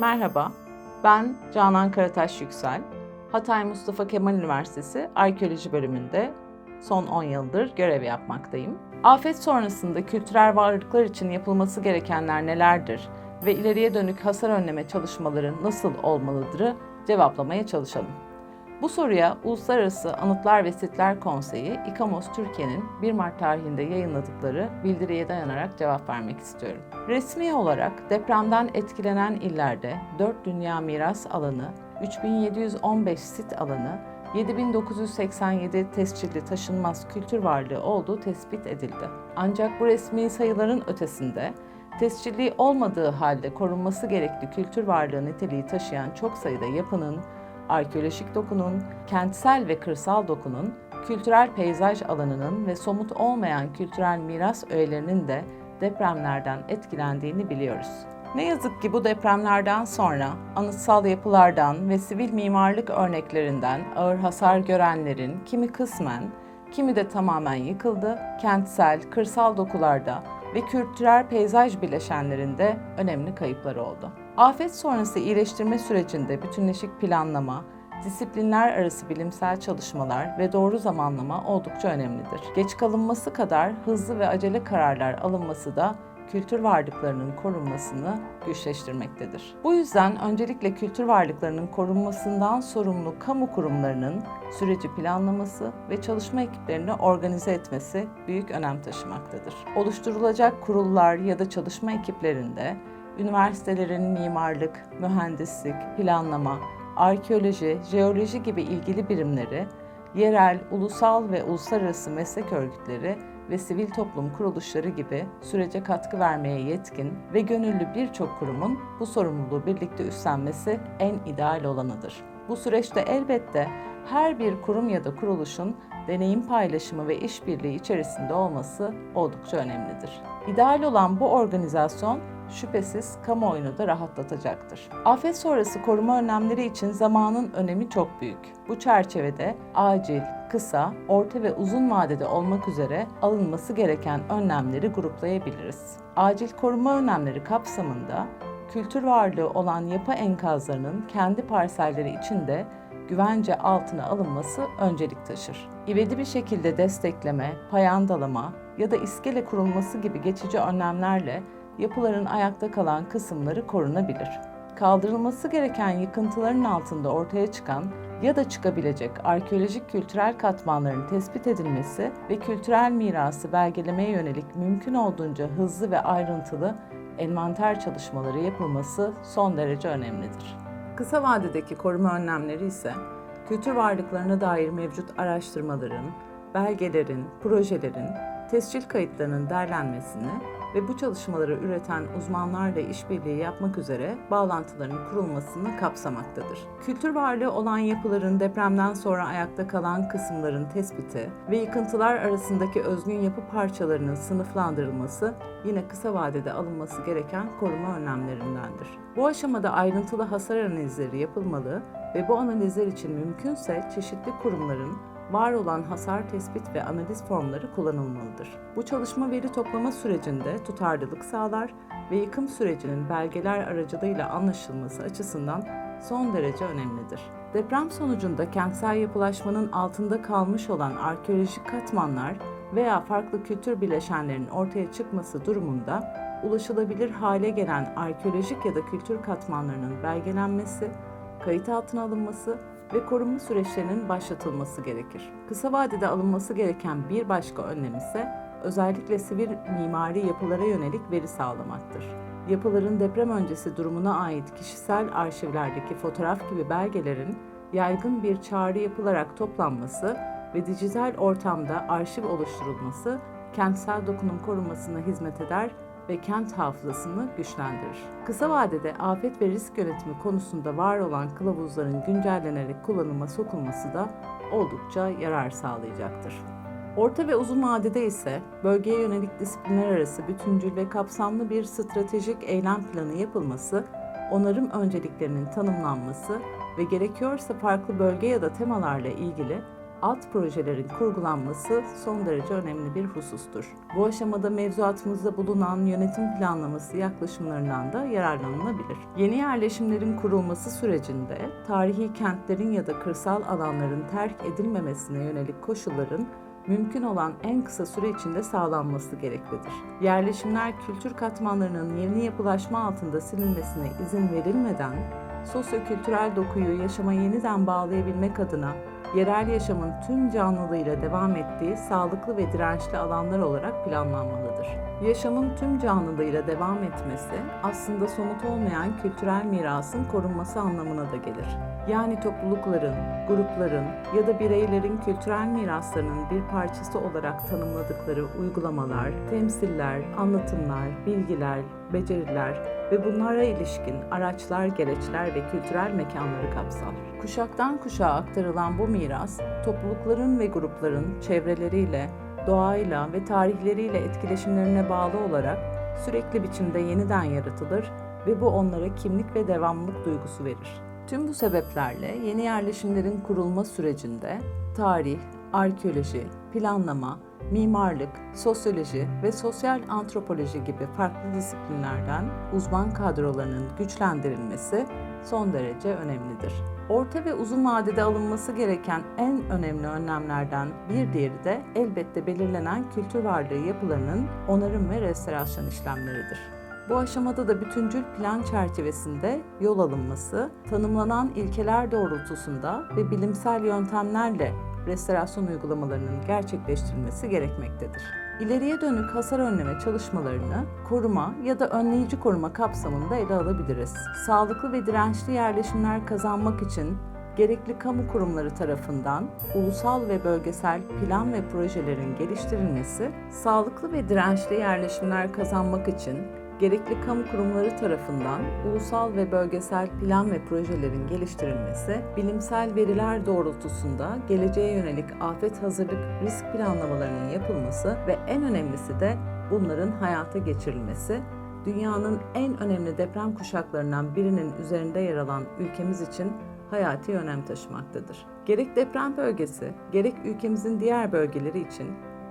Merhaba, ben Canan Karataş Yüksel. Hatay Mustafa Kemal Üniversitesi Arkeoloji bölümünde son 10 yıldır görev yapmaktayım. Afet sonrasında kültürel varlıklar için yapılması gerekenler nelerdir ve ileriye dönük hasar önleme çalışmaları nasıl olmalıdırı cevaplamaya çalışalım. Bu soruya Uluslararası Anıtlar ve Sitler Konseyi, İKAMOS Türkiye'nin 1 Mart tarihinde yayınladıkları bildiriye dayanarak cevap vermek istiyorum. Resmi olarak depremden etkilenen illerde 4 Dünya Miras Alanı, 3715 sit alanı, 7987 tescilli taşınmaz kültür varlığı olduğu tespit edildi. Ancak bu resmi sayıların ötesinde tescilli olmadığı halde korunması gerekli kültür varlığı niteliği taşıyan çok sayıda yapının, arkeolojik dokunun, kentsel ve kırsal dokunun, kültürel peyzaj alanının ve somut olmayan kültürel miras öğelerinin de depremlerden etkilendiğini biliyoruz. Ne yazık ki bu depremlerden sonra anıtsal yapılardan ve sivil mimarlık örneklerinden ağır hasar görenlerin kimi kısmen, kimi de tamamen yıkıldı, kentsel, kırsal dokularda ve kültürel peyzaj bileşenlerinde önemli kayıpları oldu. Afet sonrası iyileştirme sürecinde bütünleşik planlama, disiplinler arası bilimsel çalışmalar ve doğru zamanlama oldukça önemlidir. Geç kalınması kadar hızlı ve acele kararlar alınması da kültür varlıklarının korunmasını güçleştirmektedir. Bu yüzden öncelikle kültür varlıklarının korunmasından sorumlu kamu kurumlarının süreci planlaması ve çalışma ekiplerini organize etmesi büyük önem taşımaktadır. Oluşturulacak kurullar ya da çalışma ekiplerinde üniversitelerin mimarlık, mühendislik, planlama, arkeoloji, jeoloji gibi ilgili birimleri, yerel, ulusal ve uluslararası meslek örgütleri ve sivil toplum kuruluşları gibi sürece katkı vermeye yetkin ve gönüllü birçok kurumun bu sorumluluğu birlikte üstlenmesi en ideal olanıdır. Bu süreçte elbette her bir kurum ya da kuruluşun deneyim paylaşımı ve işbirliği içerisinde olması oldukça önemlidir. İdeal olan bu organizasyon şüphesiz kamuoyunu da rahatlatacaktır. Afet sonrası koruma önlemleri için zamanın önemi çok büyük. Bu çerçevede acil, kısa, orta ve uzun vadede olmak üzere alınması gereken önlemleri gruplayabiliriz. Acil koruma önlemleri kapsamında kültür varlığı olan yapı enkazlarının kendi parselleri içinde güvence altına alınması öncelik taşır. İvedi bir şekilde destekleme, payandalama ya da iskele kurulması gibi geçici önlemlerle yapıların ayakta kalan kısımları korunabilir. Kaldırılması gereken yıkıntıların altında ortaya çıkan ya da çıkabilecek arkeolojik kültürel katmanların tespit edilmesi ve kültürel mirası belgelemeye yönelik mümkün olduğunca hızlı ve ayrıntılı envanter çalışmaları yapılması son derece önemlidir. Kısa vadedeki koruma önlemleri ise kültür varlıklarına dair mevcut araştırmaların, belgelerin, projelerin, tescil kayıtlarının derlenmesini ve bu çalışmaları üreten uzmanlarla işbirliği yapmak üzere bağlantıların kurulmasını kapsamaktadır. Kültür varlığı olan yapıların depremden sonra ayakta kalan kısımların tespiti ve yıkıntılar arasındaki özgün yapı parçalarının sınıflandırılması yine kısa vadede alınması gereken koruma önlemlerindendir. Bu aşamada ayrıntılı hasar analizleri yapılmalı ve bu analizler için mümkünse çeşitli kurumların var olan hasar tespit ve analiz formları kullanılmalıdır. Bu çalışma veri toplama sürecinde tutarlılık sağlar ve yıkım sürecinin belgeler aracılığıyla anlaşılması açısından son derece önemlidir. Deprem sonucunda kentsel yapılaşmanın altında kalmış olan arkeolojik katmanlar veya farklı kültür bileşenlerinin ortaya çıkması durumunda ulaşılabilir hale gelen arkeolojik ya da kültür katmanlarının belgelenmesi, kayıt altına alınması ve korunma süreçlerinin başlatılması gerekir. Kısa vadede alınması gereken bir başka önlem ise özellikle sivil mimari yapılara yönelik veri sağlamaktır. Yapıların deprem öncesi durumuna ait kişisel arşivlerdeki fotoğraf gibi belgelerin yaygın bir çağrı yapılarak toplanması ve dijital ortamda arşiv oluşturulması kentsel dokunun korunmasına hizmet eder ve kent hafızasını güçlendirir. Kısa vadede afet ve risk yönetimi konusunda var olan kılavuzların güncellenerek kullanıma sokulması da oldukça yarar sağlayacaktır. Orta ve uzun vadede ise bölgeye yönelik disiplinler arası bütüncül ve kapsamlı bir stratejik eylem planı yapılması, onarım önceliklerinin tanımlanması ve gerekiyorsa farklı bölge ya da temalarla ilgili alt projelerin kurgulanması son derece önemli bir husustur. Bu aşamada mevzuatımızda bulunan yönetim planlaması yaklaşımlarından da yararlanılabilir. Yeni yerleşimlerin kurulması sürecinde tarihi kentlerin ya da kırsal alanların terk edilmemesine yönelik koşulların mümkün olan en kısa süre içinde sağlanması gereklidir. Yerleşimler kültür katmanlarının yeni yapılaşma altında silinmesine izin verilmeden sosyokültürel dokuyu yaşama yeniden bağlayabilmek adına yerel yaşamın tüm canlılığıyla devam ettiği sağlıklı ve dirençli alanlar olarak planlanmalıdır. Yaşamın tüm canlılığıyla devam etmesi aslında somut olmayan kültürel mirasın korunması anlamına da gelir. Yani toplulukların, grupların ya da bireylerin kültürel miraslarının bir parçası olarak tanımladıkları uygulamalar, temsiller, anlatımlar, bilgiler, beceriler ve bunlara ilişkin araçlar, gereçler ve kültürel mekanları kapsar. Kuşaktan kuşağa aktarılan bu miras, toplulukların ve grupların çevreleriyle, doğayla ve tarihleriyle etkileşimlerine bağlı olarak sürekli biçimde yeniden yaratılır ve bu onlara kimlik ve devamlılık duygusu verir. Tüm bu sebeplerle yeni yerleşimlerin kurulma sürecinde tarih, arkeoloji, planlama, mimarlık, sosyoloji ve sosyal antropoloji gibi farklı disiplinlerden uzman kadrolarının güçlendirilmesi son derece önemlidir. Orta ve uzun vadede alınması gereken en önemli önlemlerden bir diğeri de elbette belirlenen kültür varlığı yapılarının onarım ve restorasyon işlemleridir. Bu aşamada da bütüncül plan çerçevesinde yol alınması, tanımlanan ilkeler doğrultusunda ve bilimsel yöntemlerle restorasyon uygulamalarının gerçekleştirilmesi gerekmektedir. İleriye dönük hasar önleme çalışmalarını koruma ya da önleyici koruma kapsamında ele alabiliriz. Sağlıklı ve dirençli yerleşimler kazanmak için gerekli kamu kurumları tarafından ulusal ve bölgesel plan ve projelerin geliştirilmesi, sağlıklı ve dirençli yerleşimler kazanmak için gerekli kamu kurumları tarafından ulusal ve bölgesel plan ve projelerin geliştirilmesi, bilimsel veriler doğrultusunda geleceğe yönelik afet hazırlık risk planlamalarının yapılması ve en önemlisi de bunların hayata geçirilmesi, dünyanın en önemli deprem kuşaklarından birinin üzerinde yer alan ülkemiz için hayati önem taşımaktadır. Gerek deprem bölgesi, gerek ülkemizin diğer bölgeleri için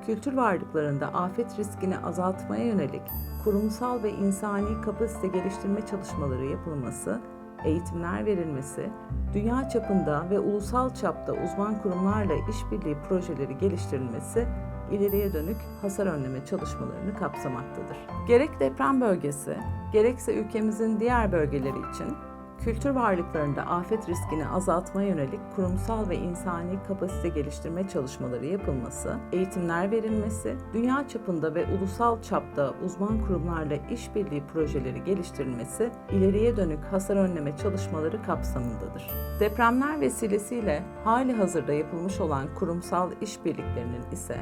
kültür varlıklarında afet riskini azaltmaya yönelik kurumsal ve insani kapasite geliştirme çalışmaları yapılması, eğitimler verilmesi, dünya çapında ve ulusal çapta uzman kurumlarla işbirliği projeleri geliştirilmesi ileriye dönük hasar önleme çalışmalarını kapsamaktadır. Gerek deprem bölgesi, gerekse ülkemizin diğer bölgeleri için kültür varlıklarında afet riskini azaltmaya yönelik kurumsal ve insani kapasite geliştirme çalışmaları yapılması, eğitimler verilmesi, dünya çapında ve ulusal çapta uzman kurumlarla işbirliği projeleri geliştirilmesi, ileriye dönük hasar önleme çalışmaları kapsamındadır. Depremler vesilesiyle hali hazırda yapılmış olan kurumsal işbirliklerinin ise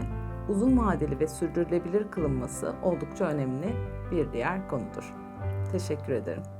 uzun vadeli ve sürdürülebilir kılınması oldukça önemli bir diğer konudur. Teşekkür ederim.